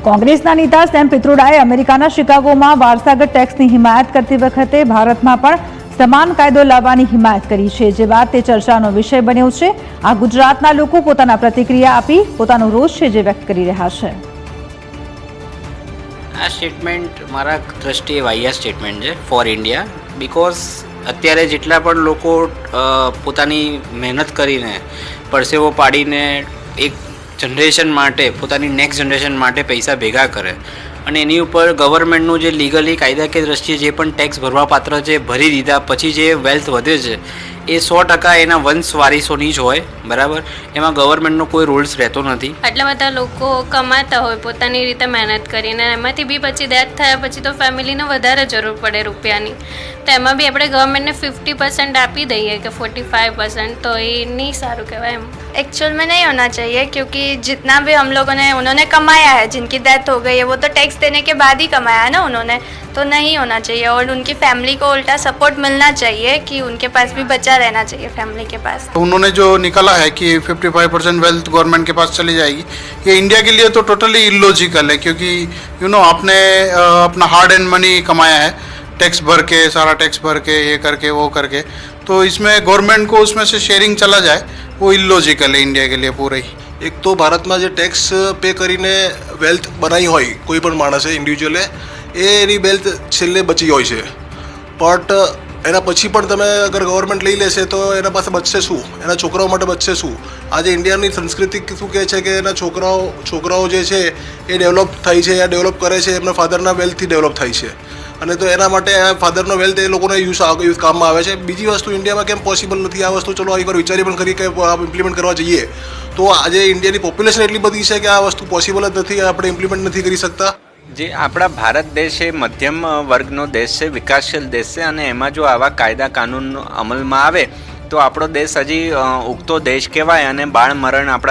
કોંગ્રેસના નેતા સેમ પિત્રોડાએ અમેરિકાના શિકાગોમાં વારસાગત ટેક્સની હિમાયત કરતી વખતે ભારતમાં પણ સમાન કાયદો લાવવાની હિમાયત કરી છે. જે બાદ તે ચર્ચાનો વિષય બન્યો છે. આ ગુજરાતના લોકો પોતાના પ્રતિક્રિયા આપી પોતાનો રોષ છે જે વ્યક્ત કરી રહ્યા છે. આ સ્ટેટમેન્ટ મારા દ્રષ્ટિએ વાહિયા સ્ટેટમેન્ટ છે, ફોર ઇન્ડિયા. બિકોઝ અત્યારે જેટલા પણ લોકો પોતાની મહેનત કરીને, પરસેવો પાડીને એક જનરેશન માટે, પોતાની નેક્સ્ટ જનરેશન માટે પૈસા ભેગા કરે. અને એની ઉપર ગવર્મેન્ટનું જે લીગલી કાયદાકીય દ્રષ્ટિએ જે પણ ટેક્સ ભરવાપાત્ર છે ભરી દીધા, પછી જે વેલ્થ વધે છે એ સો ટકા એના વંશ વારીસોની જ હોય બરાબર? એમાં ગવર્મેન્ટનો કોઈ રૂલ્સ રહેતો નથી. આટલા બધા લોકો કમાતા હોય પોતાની રીતે મહેનત કરીને એમાંથી બી પછી ડેથ થયા પછી તો ફેમિલીને વધારે જરૂર પડે રૂપિયાની. તો એમાં બી આપણે ગવર્મેન્ટને ફિફ્ટી પર્સન્ટ આપી દઈએ કે ફોર્ટી ફાઈવ પર્સન્ટ તો એ નહીં સારું કહેવાય એમ. एक्चुअल નહીં હોના होना चाहिए જીતના जितना भी हम लोगों ने उन्होंने कमाया है जिनकी डेथ हो गई है वो तो टैक्स देने के बाद ही कमाया है ना उन्होंने तो नहीं होना चाहिए और उनकी फैमिली को उल्टा सपोर्ट मिलना चाहिए कि उनके पास रहना चाहिए फैमिली के पास उन्होंने जो निकाला है कि 55 परसेंट वेल्थ गवर्नमेंट के पास चली जाएगी ये इंडिया के लिए तो टोटली इलॉजिकल है क्योंकि यू नो आपने अ, अपना हार्ड एंड मनी कमाया है टैक्स भर के सारा टैक्स भर के ये करके वो करके तो इसमें गवर्नमेंट को उसमें से शेयरिंग चला जाए वो इलॉजिकल है इंडिया के लिए पूरा ही એક તો ભારતમાં જે ટેક્સ પે કરીને વેલ્થ બનાવી હોય કોઈ પણ માણસે ઇન્ડિવિજ્યુઅલે એ એની વેલ્થ છેલ્લે બચી હોય છે બટ એના પછી પણ તમે અગર ગવર્મેન્ટ લઈ લેશે તો એના પાસે બચશે શું? એના છોકરાઓ માટે બચશે શું? આજે ઇન્ડિયાની સંસ્કૃતિ શું કહે છે કે એના છોકરાઓ છોકરાઓ જે છે એ ડેવલપ થાય છે યા ડેવલપ કરે છે, એમના ફાધરના વેલ્થથી ડેવલપ થાય છે. અને તો એના માટે આ ફાધરનો વેલ્થ એ લોકોને યુઝ યુઝ કામમાં આવે છે. બીજી વસ્તુ ઇન્ડિયામાં કેમ પોસિબલ નથી? આ વસ્તુ ચલો એકવાર વિચારી પણ ખરી કે ઇમ્પ્લિમેન્ટ કરવા જઈએ. તો આજે ઇન્ડિયાની પોપ્યુલેશન એટલી બધી છે કે આ વસ્તુ પોસિબલ જ નથી, આપણે ઇમ્પ્લિમેન્ટ નથી કરી શકતા. જે આપણા ભારત દેશ એ મધ્યમ વર્ગનો દેશ છે, વિકાસશીલ દેશ છે અને એમાં જો આવા કાયદા કાનૂન અમલમાં આવે, તો આપણો દેશ હજી ઉગતો દેશ કહેવાય અને બાળ મરણ આપણા